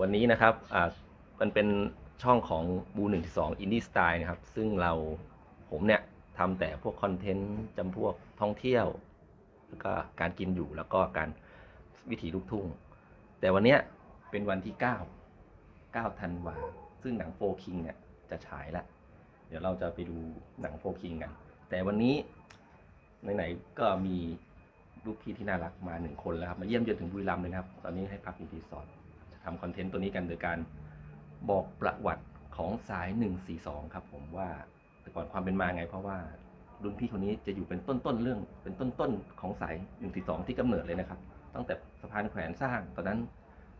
วันนี้นะครับอ่ามันเป็นช่องของบูหนึ่งสองอินดี้สไตล์นะครับ ซึ่งเราผมเนี่ยทำแต่พวกคอนเทนต์จำพวกท่องเที่ยว แล้วก็การกินอยู่แล้วก็การวิถีลูกทุ่ง แต่วันเนี้ยเป็นวันที่ 9 9ธันวาซึ่งหนังโฟคิงเนี่ยจะฉายแล้วเดี๋ยวเราจะไปดูหนังโฟคิงกัน แต่วันนี้ไหนๆก็มีลูกพี่ที่น่ารักมาหนึ่งคนแล้วครับ มาเยี่ยมเยือนถึงบุรีรัมย์เลยครับ ตอนนี้ให้พักอยู่รีสอร์ท ทำคอนเทนต์ตัวนี้กันโดยการบอกประวัติของสาย 142 ครับผมว่าแต่ก่อนความเป็นมาไงเพราะว่ารุ่นพี่คนนี้จะอยู่เป็นต้นๆเรื่อง เป็นต้นๆของสาย 142 ที่กำเนิดเลยนะครับ ตั้งแต่สะพานแขวนสร้างตอนนั้น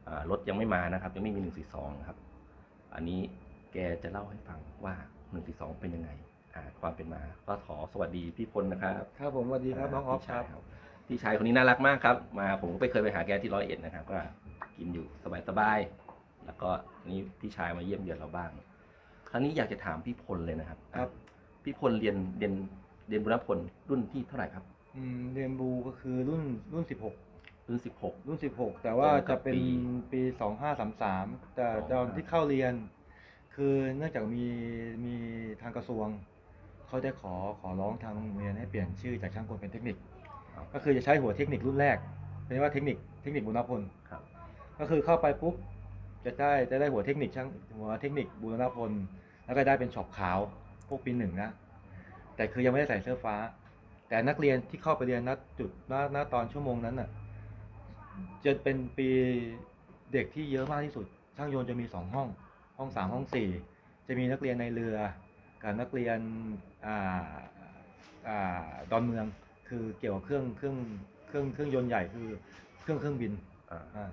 อ่ารถยังไม่มานะครับ ยังไม่มี 142นะครับ อันนี้แกจะเล่าให้ฟังว่า 142 เป็นยังไงอ่าความเป็นมาก็ขอสวัสดีพี่พลนะครับครับผมสวัสดีครับน้องออฟพี่คชารัยบพี่ชายคนนี้น่ารักมากครับ มาผมก็ไปเคยไปหาแกที่ร้อยเอ็ดนะครับก็ กินอยู่สบายๆแล้วก็นี่พี่ชายมาเยี่ยมเยือนเราบ้าง คราวนี้อยากจะถามพี่พลเลยนะครับครับ พี่พลเรียนเรียนเรียนบุรพลรุ่นที่เท่าไหร่ครับ อืมเรียนบูก็คือรุ่นรุ่นรุ่นสิบหก16รุ่น16แต่ว่าตรงกับจะเป็นปีปี2533แต่อ๋อตอนที่เข้าเรียน คือเนื่องจากมีมีทางกระทรวงเขาได้ขอขอร้องทางโรงเรียนให้เปลี่ยนชื่อจากช่างกลเป็นเทคนิคก็คือจะใช้หัวเทคนิครุ่นแรกเป็นว่าเทคนิคเทคนิคบุรพล ครับ ก็คือเข้าไปปุ๊บจะได้จะได้หัวเทคนิคช่างหัวเทคนิคบูรณพล แล้วก็ได้เป็นช็อปขาวพวกปีหนึ่งนะ แต่คือยังไม่ได้ใส่เสื้อฟ้า แต่นักเรียนที่เข้าไปเรียนณจุดณณตอนชั่วโมงนั้นน่ะจะเป็นปีเด็กที่เยอะมากที่สุด ช่างยนต์จะมีสองห้อง ห้องสามห้องสี่จะมีนักเรียนในเรือ กับนักเรียนอ่าอ่าดอนเมือง คือเกี่ยวกับเครื่องเครื่องเครื่องเครื่องยนต์ใหญ่คือเครื่องเครื่องบินอ่าอ่า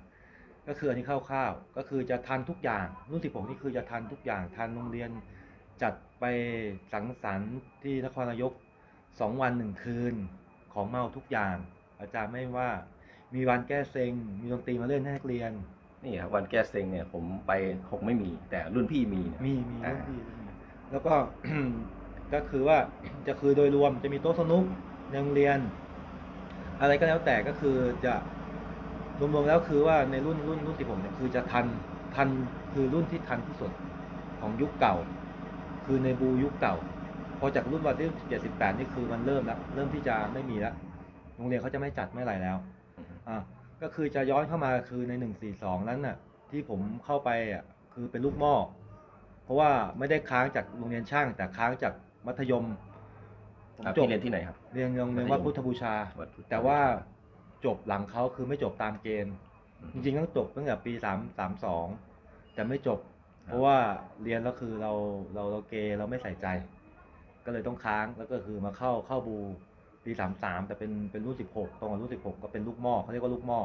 ก็คืออันนี้คร่าวๆก็คือจะทันทุกอย่างรุ่นสิบหกนี่คือจะทันทุกอย่างทันโรงเรียนจัดไปสังสรรค์ที่นครนายกสองวันหนึ่งคืนของเมาทุกอย่าง อาจารย์ไม่ว่ามีวันแก้เซ็ง มีดนตรีมาเล่นให้นักเรียน นี่ครับวันแก้เซ็งเนี่ยผมไปคงไม่มี แต่รุ่นพี่มีเนี่ยมีมีอ่ารุ่นพี่รุ่นพี่แล้วก็ ก็คือว่าจะคือโดยรวมจะมีโต๊ะสนุกในโรงเรียน อะไรก็แล้วแต่ก็คือจะ รวมๆแล้วคือว่าในรุ่นรุ่นรุ่นสิบหกเนี่ยคือจะทันทันคือรุ่นที่ทันที่สุดของยุคเก่า คือในบูยุคเก่า พอจากรุ่นวันที่เจ็ดสิบแปดนี่คือมันเริ่มแล้วเริ่มที่จะไม่มีแล้วโรงเรียนเขาจะไม่จัดไม่อะไรแล้วอ่าก็คือจะย้อนเข้ามาคือในหนึ่งสี่สองนั้นน่ะ ที่ผมเข้าไปอะคือเป็นลูกหม้อเพราะว่าไม่ได้ค้างจากโรงเรียนช่าง แต่ค้างจากมัธยมผมอ่าจบพี่เรียนที่ไหนครับเรียนโรงเรียนมัธยมวัดพุทธบูชาวัดพุทธแต่ว่า จบหลังเขาคือไม่จบตามเกณฑ์ จริงๆต้องจบตั้งแต่ปีสามสามสองแต่ไม่จบ เพราะว่าเรียนแล้วคือเราเราเราเกเราไม่ใส่ใจ ก็เลยต้องค้างแล้วก็คือมาเข้าเข้าบูปีสามสามแต่เป็นเป็นรุ่นสิบหกตรงกับรุ่นสิบหกก็เป็นลูกหม้อเขาเรียกว่าลูกหม้อ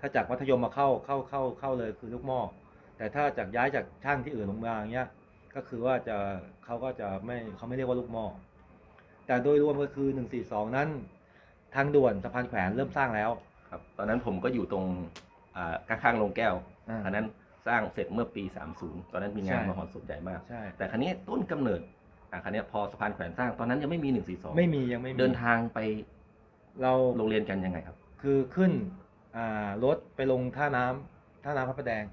ถ้าจากมัธยมมาเข้าเข้าเข้าเข้าเลยคือลูกหม้อแต่ถ้าจากย้ายจากช่างที่อื่นลงมาอย่างเงี้ยก็คือว่าจะเขาก็จะไม่เขาไม่เรียกว่าลูกหม้อแต่โดยรวมก็คือหนึ่งสี่สองนั้น ทางด่วนสะพานแขวนเริ่มสร้างแล้ว ครับ ตอนนั้นผมก็อยู่ตรงอ่าข้างๆโรงแก้วอ่า อันนั้นสร้างเสร็จเมื่อปี 30 ตอนนั้นมีงานใช่ มหรสพใหญ่มาก ใช่ แต่ครั้นี้ต้นกำเนิดอ่าครั้นี้พอสะพานแขวนสร้าง ตอนนั้นยังไม่มี 142ไม่มียังไม่มีเดินทางไปเราโรงเรียนกันยังไงครับ คือขึ้นอ่ารถไปลงท่าน้ำท่าน้ำพระประแดง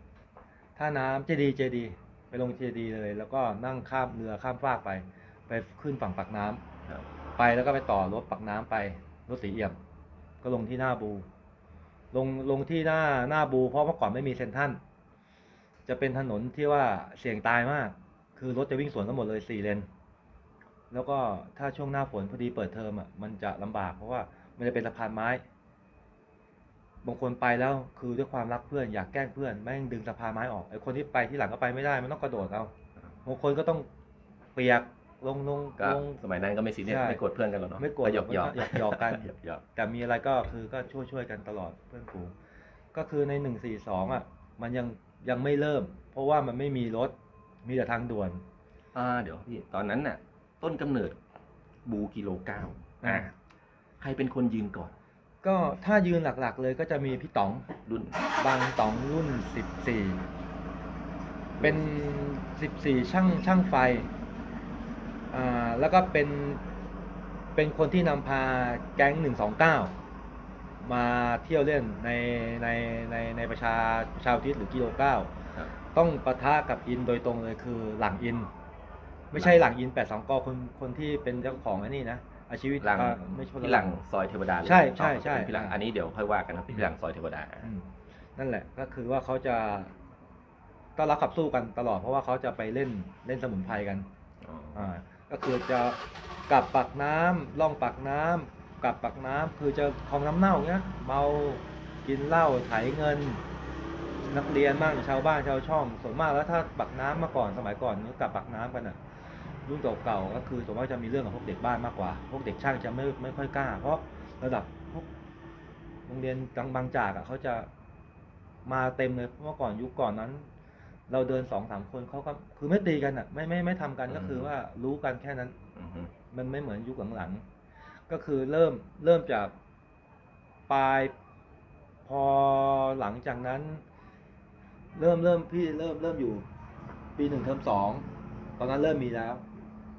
ท่าน้ำเจดีย์เจดีย์ไปลงเจดีย์เลย แล้วก็นั่งข้ามเรือข้ามฟากไป ไปขึ้นฝั่งปากน้ำครับ ไปแล้วก็ไปต่อรถปากน้ำไป รถสีเอี่ยม ก็ลงที่หน้าบู ลงลงที่หน้าหน้าบู เพราะเมื่อก่อนไม่มีเซ็นทรัลจะเป็นถนนที่ว่าเสี่ยงตายมาก คือรถจะวิ่งสวนกันหมดเลยสี่เลน แล้วก็ถ้าช่วงหน้าฝนพอดีเปิดเทอมอะมันจะลำบากเพราะว่ามันจะเป็นสะพานไม้ บางคนไปแล้วคือด้วยความรักเพื่อนอยากแกล้งเพื่อนแม่งดึงสะพานไม้ออกไอ้คนที่ไปที่หลังก็ไปไม่ได้มันต้องกระโดดเอาบางคนก็ต้องเปียก ลงลงก็ลง สมัยนั้นก็ไม่ซีเรียสใช่ ไม่โกรธเพื่อนกันหรอกเนาะไม่โกรธหยอกหยอกหยอกหยอกกัน หยอกหยอกแต่มีอะไรก็คือก็ช่วยช่วยกันตลอดเพื่อนฝูงก็คือในหนึ่งสี่สองอะ มันยังยังไม่เริ่ม เพราะว่ามันไม่มีรถมีแต่ทางด่วน อ่าเดี๋ยวพี่ตอนนั้นน่ะ ต้นกำเนิดบูกิโลเก้าอ่าอ่าใครเป็นคนยืนก่อนก็ถ้ายืนหลักๆเลยก็จะมีพี่ต๋องรุ่น บางต๋องรุ่นสิบสี่เป็นสิบสี่ช่างช่างไฟ อ่าแล้วก็เป็นเป็นคนที่นำพาแก๊งหนึ่งสองเก้ามาเที่ยวเล่นในในในในประชาประชาอุทิศหรือกิโลเก้าครับต้องปะทะกับอินโดยตรงเลยคือหลังอิน ไม่ใช่หลังอินแปดสองกคนคนที่เป็นเจ้าของไอ้นี่นะอาชีวิตหลังอ่าไม่ใช่พี่หลังซอยเทวดาเลยใช่ใช่ใช่เป็นพี่หลังอันนี้เดี๋ยวค่อยว่ากันครับพี่หลังซอยเทวดา อืมนั่นแหละก็คือว่าเขาจะต้อนรับขับสู้กันตลอดเพราะว่าเขาจะไปเล่นเล่นสมุนไพรกันอ๋ออ่า ก็คือจะกลับปากน้ำล่องปากน้ำกลับปากน้ำคือจะคลองน้ำเน่าเงี้ยเมากินเหล้าไถเงิน นักเรียนบ้างชาวบ้านชาวช่อง ส่วนมากแล้วถ้าปากน้ำมาก่อนสมัยก่อนกลับปากน้ำกันอะรุ่นเก่าๆก็คือส่วนมากจะมีเรื่องกับพวกเด็กบ้านมากกว่า พวกเด็กช่างจะไม่ไม่ค่อยกล้า เพราะระดับพวกโรงเรียนกลางบางจากอะเขาจะมาเต็มเลยเมื่อก่อนยุคก่อนนั้น เราเดินสองสามคนเขาก็คือไม่ตีกันอะ ไม่ไม่ไม่ทำกันก็คือว่ารู้กันแค่นั้นอือฮึมันไม่เหมือนยุคหลังๆก็คือเริ่มเริ่มจากปลายพอหลังจากนั้น เริ่มเริ่มพี่เริ่มเริ่มอยู่ ปีหนึ่งเทอมสองตอนนั้นเริ่มมีแล้ว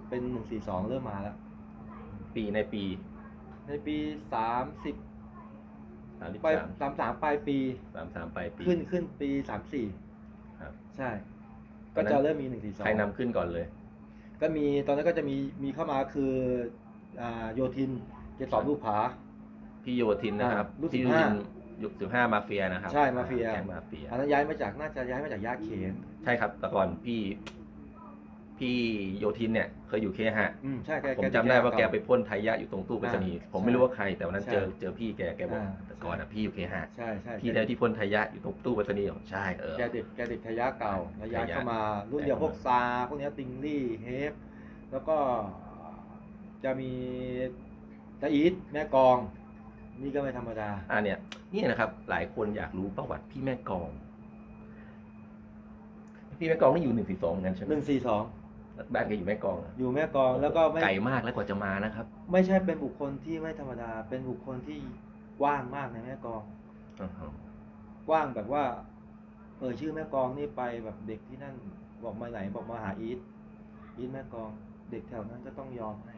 เป็นหนึ่งสี่สองเริ่มมาแล้ว ปีในปี ในปีสามสิบสามสิบปลายสามสามสามปลายปีสามสามปลายปี ขึ้นขึ้นปีสามสี่ ครับ ใช่ตอก็นนั้นจะเริ่มมีหนึ่งสี่สองใครนำขึ้นก่อนเลย ก็มีตอนนั้นก็จะมีมีเข้ามาคืออ่าโยทินเกสรลูกผา พี่โยทินนะครับอ่ารุ่นพี่โย15ทินยุคสิบห้ามาเฟียนะครับใช่มาเฟีย แก๊งมาเฟีย อันนั้นย้ายมาจากน่าจะย้ายมาจากยาเขน ใช่ครับแต่ก่อนพี่ พี่โยทินเนี่ยเคยอยู่เคหะอืมใช่แกผมแกจำได้ว่าแกเก่ไปพ่นไทยะอยู่ตรงตู้ไปรษณีย์อ่าผมไม่รู้ว่าใครแต่วันนั้นใช่เจอเจอพี่แกแกบอกอ่าแต่ก่อนอะพี่อยู่เคหะใช่ใช่พี่ได้ที่พ่นไทยะอยู่ตรงตู้ไปรษณีย์บอกใช่เออ แกเด็กแกเด็กทยะเก่าแล้วย้ายทยะเข้ามารุ่นเดียวย้ายพเข้าวกมาซาพวกเนี้ยติงลี่เฮฟแล้วก็จะมีตาอีทแม่กอง นี่ก็ไม่ธรรมดาอ่าเนี่ยนี่นะครับ หลายคนอยากรู้ประวัติพี่แม่กอง พี่แม่กองนี่อยู่หนึ่งสี่สองเหมือนกันใช่ไหมหนึ่งสี่สอง บ้านแกอยู่แม่กองอะอยู่แม่กองแล้วก็ไม่ไกลมากแล้วกว่าจะมานะครับ ไม่ใช่เป็นบุคคลที่ไม่ธรรมดา เป็นบุคคลที่กว้างมากในแม่กองอือฮึกว้างแบบว่า เออชื่อแม่กองนี่ไปแบบเด็กที่นั่นบอกมาไหนบอกมาหาอีทอีทแม่กองเด็กแถวนั้นก็ต้องยอมให้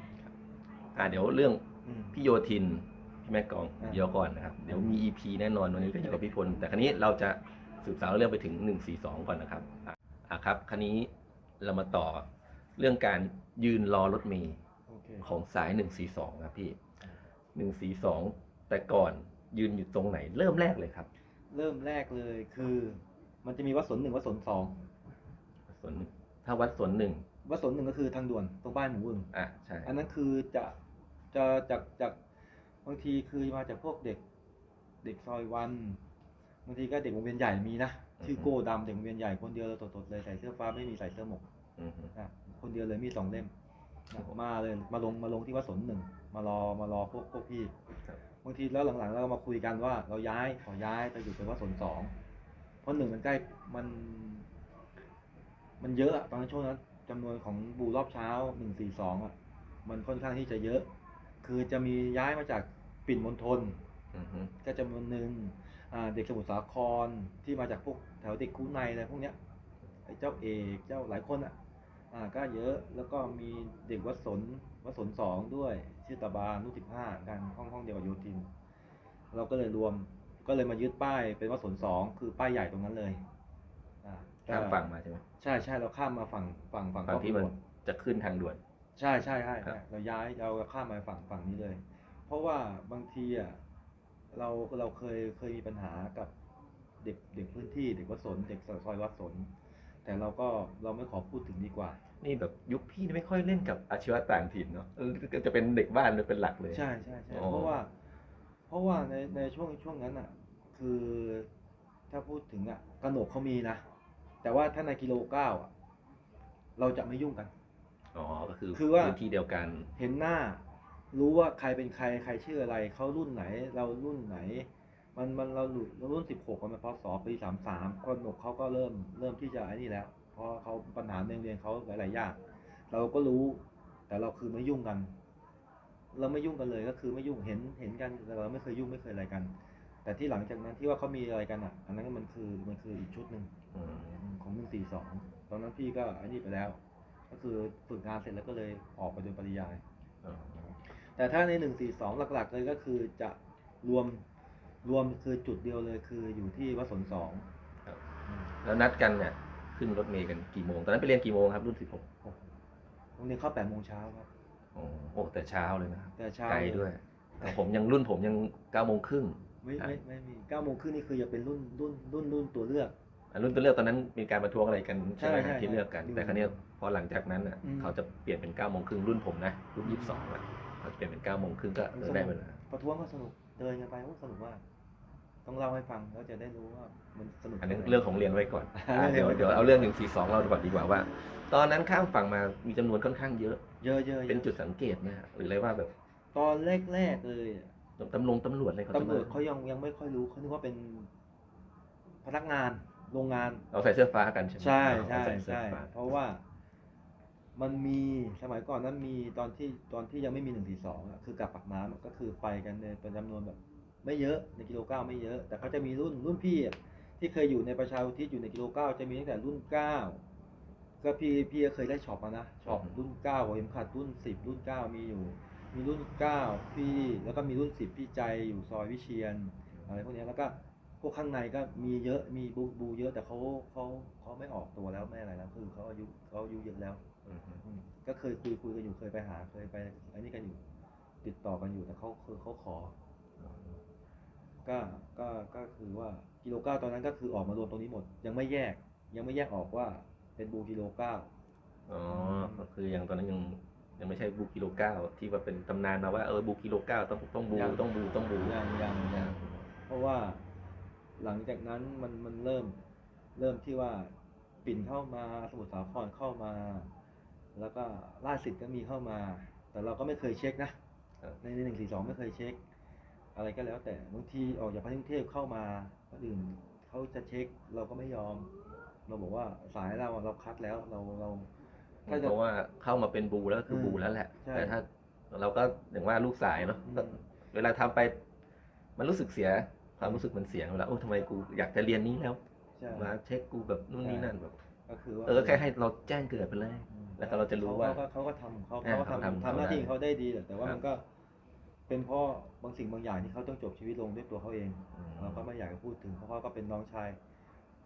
อ่าเดี๋ยวเรื่องอืมพี่โยทินพี่แม่กองอ่าเดี๋ยวก่อนนะครับ เดี๋ยวมี EP แน่นอนวันนี้ก็อยู่กับพี่พล แต่ครั้นี้เราจะสืบสาวเรื่องไปถึงหนึ่งสี่สองก่อนนะครับอะอะครับครั้นี้เรามาต่อ เรื่องการยืนรอรถเมล์โอเคของสายหนึ่งสี่สองครับพี่หนึ่งสี่สองแต่ก่อนยืนอยู่ตรงไหน เริ่มแรกเลยครับ เริ่มแรกเลยคือ มันจะมีวัดสนหนึ่งวัดสนสองส่วนหนึ่งถ้าวัดส่วนหนึ่งวัดสนหนึ่งก็คือทางด่วนตรงบ้านหมูอึ่งอะใช่อันนั้นคือจะจะจากจากบางทีคือมาจากพวกเด็ก เด็กซอยวันบางทีก็เด็กวงเวียนใหญ่มีนะชื่อโก้ดำเด็กวงเวียนใหญ่คนเดียวเลยตดๆเลยใส่เสื้อฟ้าไม่มีใส่เสื้อหมวกอือฮึอะ คนเดียวเลยมีสองเล่มนะมาเลยมาลงมาลงที่วัดสนหนึ่งมารอมารอพวกพวกพี่ครับบางทีแล้วหลังๆเรามาคุยกันว่า เราย้ายขอย้ายไปอยู่เป็นวัดสนสองเพราะหนึ่งมันใกล้มัน มันเยอะอะตอนนั้นช่วงนั้นจำนวนของบูรอบเช้าหนึ่งสี่สองอะ มันค่อนข้างที่จะเยอะ คือจะมีย้ายมาจากปิ่นมณฑลอือฮึก็จำนวนหนึ่งอ่าเด็กสมุทรสาครที่มาจากพวกแถวเด็กคุ้ในอะไรพวกเนี้ยไอ้เจ้าเอกเจ้าหลายคนอะ อ่าก็เยอะแล้วก็มีเด็กวัดสนวัดสนสองด้วย ชื่อตาบานุสิบห้ากันห้องห้องเดียวกับโยทิน เราก็เลยรวมก็เลยมายึดป้ายเป็นวัดสนสองคือป้ายใหญ่ตรงนั้นเลยอ่าก็ข้ามฝั่งมาใช่ไหมใช่ใช่เราข้ามมาฝั่งฝั่งฝั่งฝั่งที่มันครอบครัวจะขึ้นทางด่วน ใช่ใช่ใช่ครับใช่เราย้ายเราข้ามมาฝั่งฝั่งนี้เลย เพราะว่าบางทีอะเราเราเคยเคยมีปัญหากับเด็กเด็กพื้นที่เด็กวัดสนเด็กซอยวัดสน แต่เราก็เราไม่ขอพูดถึงดีกว่า นี่แบบยุคพี่นี่ไม่ค่อยเล่นกับอาชีวะต่างถิ่นเนาะเออก็จะเป็นเด็กบ้านเป็นหลักเลย ใช่ใช่ใช่อ๋อเพราะว่า เพราะว่าในในช่วงช่วงนั้นอะ คือถ้าพูดถึงอะกระหนกเขามีนะ แต่ว่าถ้าในกิโลเก้าอะ เราจะไม่ยุ่งกัน อ๋อ ก็คือคือว่าพื้นที่เดียวกัน เห็นหน้า รู้ว่าใครเป็นใครใครชื่ออะไร เขารุ่นไหน เรารุ่นไหน มันมันเราหลุดเรารุ่นสิบหกมันพศปีสามสามกระหนกเขาก็เริ่มเริ่มที่จะไอ้นี่แล้วเพราะเขาปัญหาในโรงเรียนเขาหลายๆอย่างเราก็รู้ แต่เราคือไม่ยุ่งกัน เราไม่ยุ่งกันเลยก็คือไม่ยุ่งเห็นเห็นกันแต่เราไม่เคยยุ่งไม่เคยอะไรกัน แต่ที่หลังจากนั้นที่ว่าเขามีอะไรกันอะ อันนั้นมันคือมันคืออีกชุดหนึ่งอืมของหนึ่งสี่สองตอนนั้นพี่ก็ไอ้นี่ไปแล้ว ก็คือฝึกงานเสร็จแล้วก็เลยออกไปโดยปริยายอ๋อแต่ถ้าในหนึ่งสี่สองหลักๆเลยก็คือจะรวม รวมคือจุดเดียวเลยคืออยู่ที่วัดสนสองครับแล้วนัดกันเนี่ยคขึ้นรถเมล์กันกี่โมง ตอนนั้นไปเรียนกี่โมงครับ รุ่นสิบหกโรงเรียนเข้าแปดโมงเช้าครับโอ้โอ้แต่เช้าเลยนะครับแต่เช้าไกลด้วยแต่ผมยังรุ่นผมยังเก้าโมงครึ่งไม่ไม่ไม่มีเก้าโมงครึ่งนี่คือจะเป็นรุ่นรุ่นรุ่นรุ่นตัวเลือกอะรุ่นตัวเลือกตอนนั้นมีการประท้วงอะไรกันใช่ไหมใช่ฮะใช่ที่เลือกกันอยู่แต่ครั้นี้ยพอหลังจากนั้นอะอืมเขาจะเปลี่ยนเป็นเก้าโมงครึ่งรุ่นผมนะรุ่นยี่สิบสองอะเขาจะเปลี่ยนเป็นเก้าโมงครึ่งก็เออได้เวลาประท้วงก็สนุกเดินกันไปโอ้สนุกมาก ต้องเล่าให้ฟังแล้วจะได้รู้ว่ามันสนุกอันนี้แค่ไหเรื่องของเรียนไว้ก่อนอ่าอะเรื่เดี๋อยงวเรียนไว้ก่อนเดี๋ยวเอาเรื่องหนึ่งสี่สองเราก่อนดีกว่าว่า ตอนนั้นข้ามฝั่งมามีจำนวนค่อนข้างเยอะ เยอะเยอะเป็นยอะจุดสังเกตไหมฮะหรืออะไรว่าแบบตอนแรกๆเลยอะตำรวจตำรวจอะไรเขาจะตำรวจมาเขายังยังไม่ค่อยรู้เขาคิดว่าเป็นพนักงานโรงงาน เราใส่เสื้อฟ้ากันใช่ไหมใช่เราใช่ใส่เสื้อใช่ฟ้าเพราะว่ามันมีสมัยก่อนนั้นมีตอนที่ตอนที่ยังไม่มีหนึ่งสี่สองคือกลับปากน้ำอะก็คือไปกันในเป็นจำนวนแบบ ไม่เยอะในกิโลเก้าไม่เยอะ แต่เขาจะมีรุ่นรุ่นพี่อะที่เคยอยู่ในประชาอุทิศอยู่ในกิโลเก้าจะมีตั้งแต่รุ่นเก้าก็พี่พี่ก็เคยได้ช็อปมานะช็อปรุ่นเก้าหัวเข็มขัดรุ่นสิบรุ่นเก้ามีอยู่ มีรุ่นเก้าพี่แล้วก็มีรุ่นสิบพี่ใจอยู่ซอยวิเชียนอะไรพวกเนี้ยแล้วก็พวกข้างในก็มีเยอะมีบูบูเยอะแต่เขาเขาเขาไม่ออกตัวแล้วไม่อะไรแล้วคือเขาอายุเขาอายุเยอะแล้วอืมอืมก็เคยคุยคุยกันอยู่เคยไปหาเคยไปอันนี้กันอยู่ ติดต่อกันอยู่แต่เขาคือเขาขอ ก็ก็ก็คือว่ากิโลเก้าตอนนั้นก็คือออกมารวมตรงนี้หมด ยังไม่แยก ยังไม่แยกออกว่าเป็นบูกิโลเก้าอ๋อก็คือยังตอนนั้นยังยังไม่ใช่บูกิโลเก้าที่ว่าเป็นตำนานมาว่าเออบูกิโลเก้าต้องต้องบูยังต้องบูต้องบูยังยังยังเพราะว่าหลังจากนั้นมันมันเริ่มเริ่มที่ว่าปิ่นเข้ามาสมุทรสาครเข้ามา แล้วก็ล่าสิทธิ์ก็มีเข้ามา แต่เราก็ไม่เคยเช็คนะครับในหนึ่งสี่สองไม่เคยเช็ค อะไรก็แล้วแต่บางทีออกจากกรุงเทพเข้ามาคนอื่นเขาจะเช็คเราก็ไม่ยอม เราบอกว่าสายเราอะเราคัดแล้วเราเรา ถ้าจะ เพราะว่าเข้ามาเป็นบูแล้วก็คืออมบูแล้วแหละ ใช่ แต่ถ้าเราก็อย่างว่าลูกสายเนาะอืมก็เวลาทำไป มันรู้สึกเสีย ความรู้สึกมันเสียเวลาโอ้ทำไมกูอยากจะเรียนนี้แล้วใช่ มาเช็คกูแบบนู่นนี่นั่นแบบ ก็คือว่าเออแค่ให้เราแจ้งเกิดไปเลยอืมแล้วก็เราจะรู้ว่า เขก็เขาก็ทำของเขาอ่าเขาก็เขาทำทำทำหน้าที่ของเขาเขาได้ได้ดีแต่แต่ว่าครับมันก็ เป็นเพราะบางสิ่งบางอย่างที่เขาต้องจบชีวิตลงด้วยตัวเขาเองอืมเราก็ไม่อยากจะพูดถึงเพราะเขาก็เป็นน้องชาย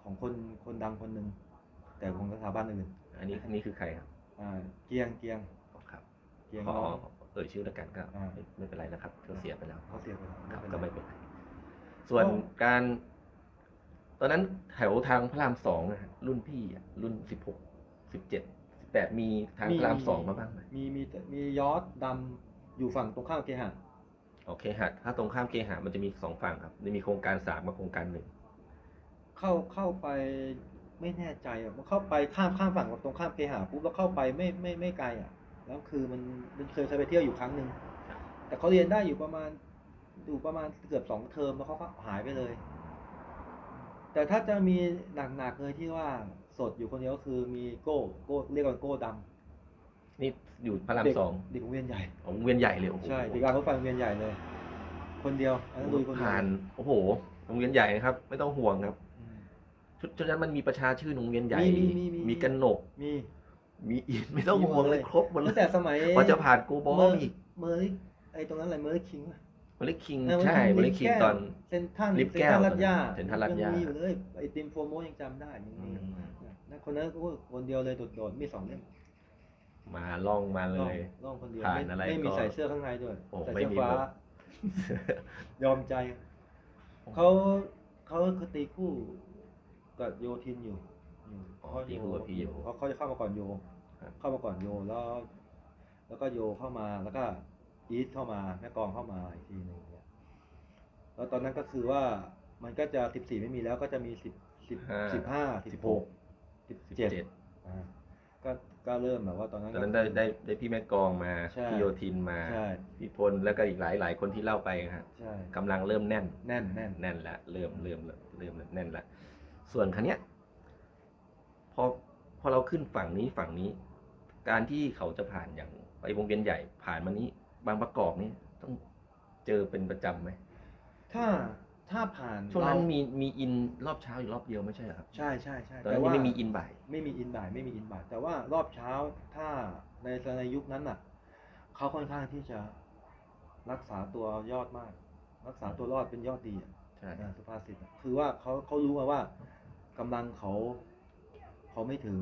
ของคนคนดังคนหนึ่งแต่ของสถาบันอื่นอันนี้นี่คือใครครับอ่าเกียงเกียงอ๋อครับเกียงขอน้อง เอ่ยชื่อแล้วกันก็อ่า ไม่ไม่เป็นไรนะครับเขาเสียไปแล้วเขาเสียไปแล้วครับเป็นก็ไรไม่เป็นไรส่วนการ ตอนนั้นแถวทางพระรามสองนะฮะรุ่นพี่อะรุ่นสิบหกสิบเจ็ดสิบแปดมีทางพระรามสองมาบ้างไหมมีมีแต่มียอดดำอยู่ฝั่งตรงข้ามเคหะ โอเคฮะถ้าตรงข้ามเคหะมันจะมีสองฝั่งครับจะมีโครงการสามกับโครงการหนึ่งเข้าเข้าไปไม่แน่ใจอะมันเข้าไปข้ามข้ามฝั่งตรงข้ามเคหะปุ๊บแล้วเข้าไปไม่ไม่ไม่ไกลอะ แล้วคือมันมันเคยเคยไปเที่ยวอยู่ครั้งหนึ่งแต่เขาเรียนได้อยู่ประมาณอยู่ประมาณเกือบสองเทอมแล้วเขาก็หายไปเลย แต่ถ้าจะมีหนักๆเลยที่ว่าสดอยู่คนเดียวก็คือมีโก้โก้เรียกว่าโก้ดำนี่ อยู่พระรามเด็กสองเด็กโรงเรียนใหญ่ ของวงเวียนใหญ่เลยโอ้โหใช่เด็กรางรถไฟโรงเรียนใหญ่เลย คนเดียวอันนั้นลุยคนเดียวผ่านโอ้โหโรงเรียนใหญ่นะครับ ไม่ต้องห่วงครับอืม ชุดชุดนั้นมันมีประชาชื่นโรงเรียนใหญ่ มีมีมีมี มีกันหนก มี มีอินไม่ต้องห่วงเลยครบหมดเลตั้ยงแต่สมัยพอจะผ่านโกบอเมอลร์อีกเมอร์ลิไอตรงนั้นอะไรเมอร์คิงอะบริคิงเออใช่บริคิงตอน เซนทรันลิฟต์แก้วเซนทรัลลาดย่าเซ็นทรัลลาดย่ายังมีอยู่เลยไอติมโฟโมยังจำได้ยังอืมีมนั่นคนนั้นโอ้ยคนเดียวเลยโดดๆมีสองเล่ม มาล่องมาเลย ล่องคนเดียวผ่านไม่อะไรไม่มีก็ใส่เสื้อข้างในด้วยโอ้ใส่ไม่เสื้อมีฟ้า หมด ยอมใจเขาเขาคือตีคู่กับโยทินอยู่อยู่อ๋อเขาตีคู่กับพี่โยเขาเขาจะเข้ามาก่อนโย ครับ เข้ามาก่อนโยแล้ว แล้วก็โยเข้ามาแล้วก็อีทเข้ามาแม่กองเข้ามาอีกทีหนึ่งเนี่ยแล้วตอนนั้นก็คือว่ามันก็จะสิบสี่ไม่มีแล้วก็จะมีสิบสิบสิบห้าสิบหกสิบสิบเจ็ดเจ็ดอ่า ก็ก็เริ่มแบบว่าตอนนั้นตอนนั้นได้ก็คือได้ได้พี่แม่กองมาใช่พี่โยทินมาใช่พี่พลแล้วก็อีกหลายหลายคนที่เล่าไปฮะใช่กำลังเริ่มแน่น แน่นแน่นแน่นละเริ่มเริ่มเริ่มเริ่มแน่นละส่วนคันเนี้ยพอพอเราขึ้นฝั่งนี้ฝั่งนี้ การที่เขาจะผ่านอย่างไปวงเวียนใหญ่ผ่านมานี้ บางประกอบนี่ต้องเจอเป็นประจำไหมถ้า ถ้าผ่านช่วงนั้นเรามีมีอินรอบเช้าอยู่รอบเดียวไม่ใช่เหรอครับใช่ใช่ใช่ตอนนั้นยังไม่มีอินบ่าย ไม่มีอินบ่ายไม่มีอินบ่ายแต่ว่ารอบเช้าถ้าในในยุคนั้นน่ะเขาค่อนข้างที่จะรักษาตัวยอดมาก รักษาตัวรอดเป็นยอดดีอะใช่อ่าสุภาษิตอะคือว่าเขาเขารู้มาว่ากำลังเขาเขาไม่ถึง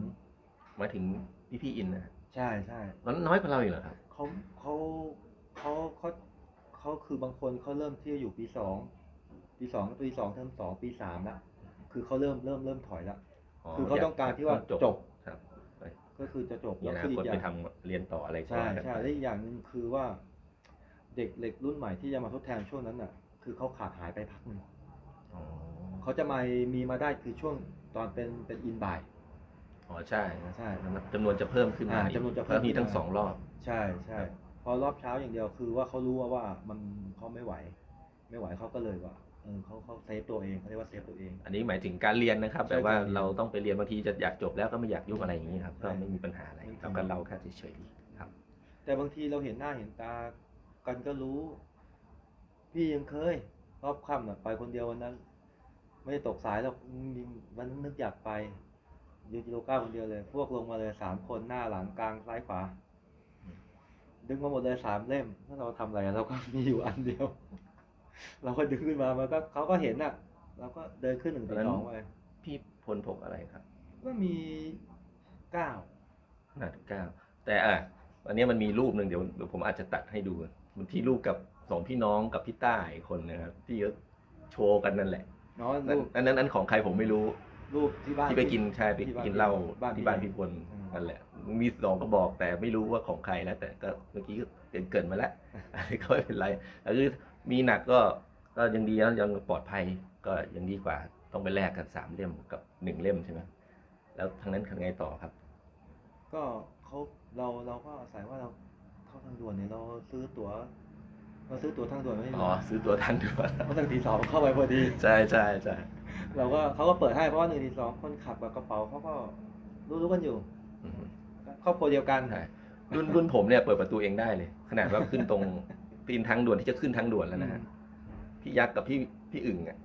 หมายถึงพี่พี่อินนะใช่ใช่ มันน้อยกว่าเราอีกเหรอครับ เขาเขาเขาเขาเขาคือบางคนเขาเริ่มที่จะอยู่ปีสอง ปีสองปีสองเทอมสองปีสามละคือเขาเริ่มเริ่มเริ่มถอยละคือเขาต้องการที่ว่าจบครับก็คือจะจบมีแล้วอนาคืออีคตกอไปย่างทำเรียนต่ออะไรก็ใช่ว่ากันใช่ไปและอีกอย่างหนึ่งคือว่า เด็กเด็กรุ่นใหม่ที่จะมาทดแทนช่วงนั้นน่ะ คือเขาขาดหายไปพักหนึ่งอ๋อเขาจะมามีมาได้คือช่วงตอนเป็นเป็นอินบายอ๋อใช่ใช่จำนวนจะเพิ่มขึ้นมาอ่าจำนวนจะเพิ่มพรามีทั้งขึ้นมาสองรอบ ใช่ใช่พอรอบเช้าอย่างเดียวคือว่าเขารู้ว่าว่ามันเขาไม่ไหว ไม่ไหวเขาก็เลยว่า เออเขาเขาเซฟตัวเองเขาเรียกว่าเซฟตัวเอง อันนี้หมายถึงการเรียนนะครับใช่แต่ว่าการเรียนเราต้องไปเรียนบางทีจะอยากจบแล้วก็ไม่อยากยุ่งอะไรอย่างนี้ครับใช่ก็ไม่มีปัญหาอะไรไม่มีเราก็เราแค่เฉยๆครับ แต่บางทีเราเห็นหน้าเห็นตากันก็รู้ พี่ยังเคยรอบค่ำน่ะไปคนเดียววันนั้น ไม่ได้ตกสายหรอกมีวันนั้นนึกอยากไปยูจิโรก้าคนเดียวเลย พวกลงมาเลยสามคนหน้าหลังกลางซ้ายขวาดึงมาหมดเลยสามเล่มถ้าเราทำอะไรอะเราก็มีอยู่อันเดียว เราก็ดึงขึ้นมามันก็เขาก็เห็นน่ะเราก็เดินขึ้นหนึ่งถึงสองไปพี่พลพกอะไรครับ ก็มีเก้าขนาดเก้าแต่อะอันนี้มันมีรูปหนึ่งเดี๋ยวเดี๋ยวผมอาจจะตัดให้ดูมันที่รูปกับสองพี่น้องกับพี่ต้าอีกคนนะครับที่เขาโชว์กันนั่นแหละเนาะนั่นรูปอันนั้นอันของใครผมไม่รู้ รูปที่บ้านที่ไปกินใช่ไปที่บ้กินเหล้าบ้านที่บ้านพี่พลอืมนั่นแหละ มีสองก็บอกแต่ไม่รู้ว่าของใครแล้วแต่ก็เมื่อกี้ก็เกรินเกรินมาแล้วอันนี้ก็ไม่เป็นไรแต่คือ มีหนักก็ก็ยังดีนะยังปลอดภัยก็ยังดีกว่าต้องไปแลกกันสามเล่มกับหนึ่งเล่มใช่ไหมแล้วทางนั้นทำไงต่อครับ ก็เขาเราเราก็อาศัยว่าเราเข้าทางด่วนเนี่ยเราซื้อตั๋วเราซื้อตั๋วทางด่วนไม่อ๋อซื้อตัวทันด้วยเพราะทางทีสองเข้าไปพอดีใช่ใช่ใช่เราก็เขาก็เปิดให้เพราะว่าหนึ่งทีสองคนขับกับกระเป๋าเขาก็รู้รู้กันอยู่อืมครอบครัวเดียวกันใช่รุ่นรุ่นผมเนี่ยเปิดประตูเองได้เลย ขนาดว่าขึ้นตรง ตีนทางด่วนที่จะขึ้นทางด่วนแล้วนะฮะพี่ยักษ์กับพี่พี่อึ่งอะ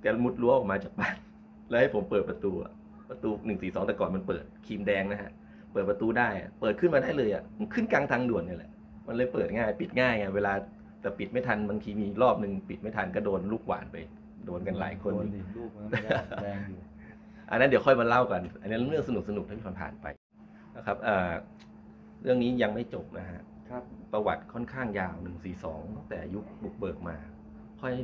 แกมุดรั้วออกมาจากบ้านแล้วให้ผมเปิดประตูอะประตูหนึ่งสี่สองแต่ก่อนมันเปิดครีมแดงนะฮะเปิดประตูได้อะเปิดขึ้นมาได้เลยอะมันขึ้นกลางทางด่วนเนี่ยแหละมันเลยเปิดง่าย ปิดง่ายไงเวลาแต่ปิดไม่ทันบางทีมีรอบหนึ่งปิดไม่ทันก็โดนลูกหวานไป โดนกันหลายคนโดอยู่ดิลูกมันแรงอยู่อันนั้นเดี๋ยวค่อยมาเล่ากัน อันนี้เรื่องสนุกสนุกๆที่ผ่านๆไปนะครับเอ่อเรื่องนี้ยังไม่จบนะฮะ ครับ ประวัติค่อนข้างยาวหนึ่งสี่สองตั้งแต่ยุคบุกเบิกมา ค่อย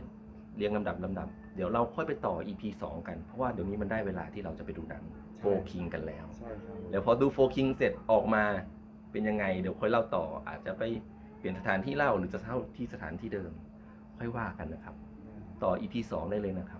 เรียงลำดับลำดับ เดี๋ยวเราค่อยไปต่อ EP สองกัน เพราะว่าเดี๋ยวนี้มันได้เวลาที่เราจะไปดูหนังโฟคิงกันแล้ว ใช่ครับเดี๋ยวพอดูโฟคิงเสร็จออกมาเป็นยังไง เดี๋ยวค่อยเล่าต่อ อาจจะไปเปลี่ยนสถานที่เล่าหรือจะเท่าที่สถานที่เดิม ค่อยว่ากันนะครับ ต่อ EP สองได้เลยนะครับ